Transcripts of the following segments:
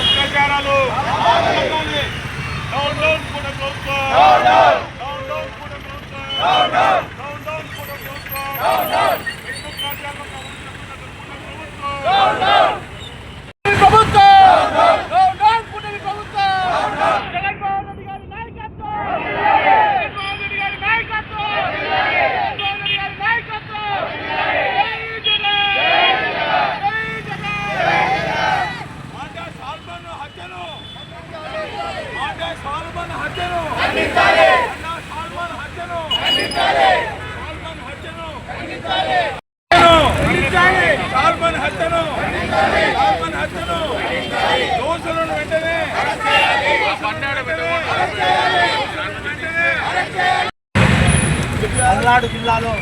అత్యాచారాలు హత్యను సాల్మన్ పల్నాడు జిల్లాలో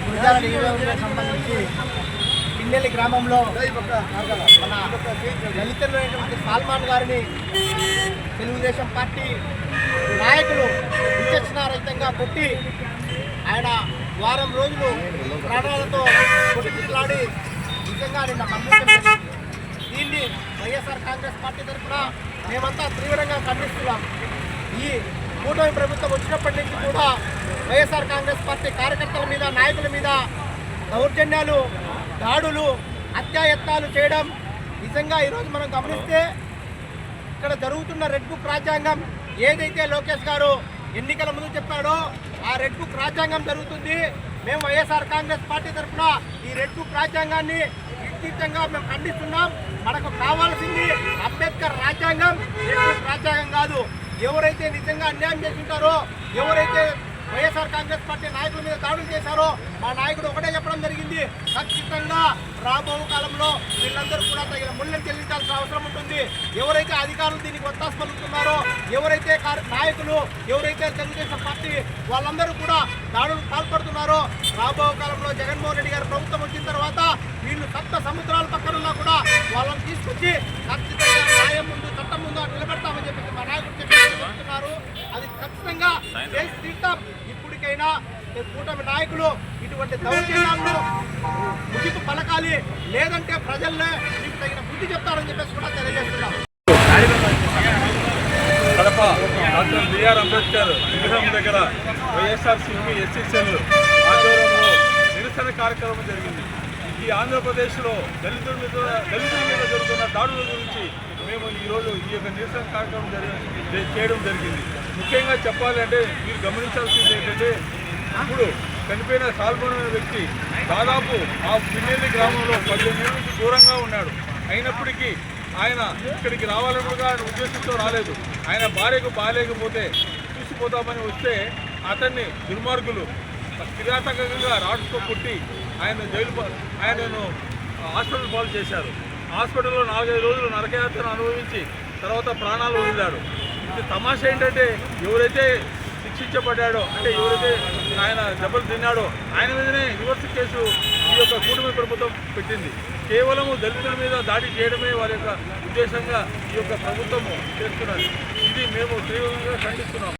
గురిజాల నియోజకవర్గానికి సంబంధించి పిల్లెల్లి గ్రామంలో మన దళితులైనటువంటి సల్మాన్ గారిని తెలుగుదేశం పార్టీ నాయకులు విచక్షణారహితంగా కొట్టి ఆయన వారం రోజులు ప్రాణాలతో కొట్టిలాడి నిజంగా నిన్న మరణించారు. దీన్ని వైఎస్ఆర్ కాంగ్రెస్ పార్టీ తరఫున మేమంతా తీవ్రంగా ఖండిస్తున్నాం ఈ కూటమి ప్రభుత్వం వచ్చినప్పటి నుంచి కూడా వైఎస్ఆర్ కాంగ్రెస్ పార్టీ కార్యకర్తల మీద నాయకుల మీద దౌర్జన్యాలు దాడులు హత్యాయత్నాలు చేయడం నిజంగా ఈరోజు మనం గమనిస్తే ఇక్కడ జరుగుతున్న రెడ్ బుక్ రాజ్యాంగం ఏదైతే లోకేష్ గారు ఎన్నికల ముందు చెప్పాడో ఆ రెడ్ బుక్ రాజ్యాంగం జరుగుతుంది. మేము వైఎస్ఆర్ కాంగ్రెస్ పార్టీ తరఫున ఈ రెడ్ బుక్ రాజ్యాంగాన్ని నిర్దిష్టంగా మేము ఖండిస్తున్నాం. మనకు కావాల్సింది అంబేద్కర్ రాజ్యాంగం. రెడ్ బుక్ రాజ్యాంగం కాదు. ఎవరైతే నిజంగా అన్యాయం చేసి ఉంటారో ఎవరైతే వైఎస్ఆర్ కాంగ్రెస్ పార్టీ నాయకుల మీద దాడులు చేశారో మా నాయకుడు ఒకటే చెప్పడం జరిగింది. ఖచ్చితంగా రాబో కాలంలో వీళ్ళందరూ కూడా తగిన మూల్యం చెల్లించాల్సిన అవసరం ఉంటుంది. ఎవరైతే అధికారులు దీనికి ఒత్తాసు పలుకుతున్నారో ఎవరైతే నాయకులు ఎవరైతే తెలుగుదేశం పార్టీ వాళ్ళందరూ కూడా దాడులు పాల్పడుతున్నారో రాబో కాలంలో జగన్మోహన్ రెడ్డి గారు ప్రభుత్వం వచ్చిన తర్వాత వీళ్ళు సప్త సముద్రాల పక్కనున్నా కూడా వాళ్ళని తీసుకొచ్చి ఖచ్చితంగా న్యాయం ముందు చట్టం ముందు నిలబెడతామని చెప్పేసి మా నాయకుడు చెప్పి చెప్తున్నారు అది ఖచ్చితంగా చేసి తీర్థం ఇప్పటికైనా ఈ కూటమి నాయకులు ఇటువంటి దౌర్జన్యాలను ముగింపు పలకాలి. లేదంటే ప్రజల్లో మీకు తగిన బుద్ధి చెప్తారని చెప్పేసి కూడా తెలియజేస్తున్నాం. కడప డాక్టర్ బిఆర్ అంబేద్కర్ విగ్రహం దగ్గర వైఎస్ఆర్సీపీ ఎస్సీసెల్ ఆధ్వర్యంలో నిరసన కార్యక్రమం జరిగింది. ఈ ఆంధ్రప్రదేశ్లో దళితుల మీద దళితుల మీద జరుగుతున్న దాడుల గురించి మేము ఈరోజు ఈ యొక్క నిరసన కార్యక్రమం జరిగి చేయడం జరిగింది. ముఖ్యంగా చెప్పాలంటే మీరు గమనించాల్సింది ఏంటంటే ఇప్పుడు చనిపోయిన సాల్మోన్ అనే వ్యక్తి దాదాపు ఆ పిన్నెల్లి గ్రామంలో పదిహేను ఏళ్ళ నుంచి దూరంగా ఉన్నాడు. అయినప్పటికీ ఆయన ఇక్కడికి రావాలనుగా ఉద్దేశంతో రాలేదు. ఆయన భార్యకు బాగాలేకపోతే చూసిపోతామని వస్తే అతన్ని దుర్మార్గులు కిరాతకంగా రాడ్స్తో కొట్టి ఆయన జైలు ఆయనను హాస్పిటల్ పాలు చేశారు. హాస్పిటల్లో నాలుగైదు రోజులు నరకయాత్రను అనుభవించి తర్వాత ప్రాణాలు వదిలాడు. ఇది తమాషా ఏంటంటే ఎవరైతే శిక్షించబడ్డాడో అంటే ఎవరైతే ఆయన దెబ్బలు తిన్నాడో. ఆయన మీదనే రివర్స్ కేసు ఈ యొక్క కూటమి ప్రభుత్వం పెట్టింది. కేవలము దళితుల మీద దాడి చేయడమే వారి యొక్క ఉద్దేశంగా ఈ యొక్క ప్రభుత్వము చేస్తున్నది. ఇది మేము తీవ్రంగా ఖండిస్తున్నాం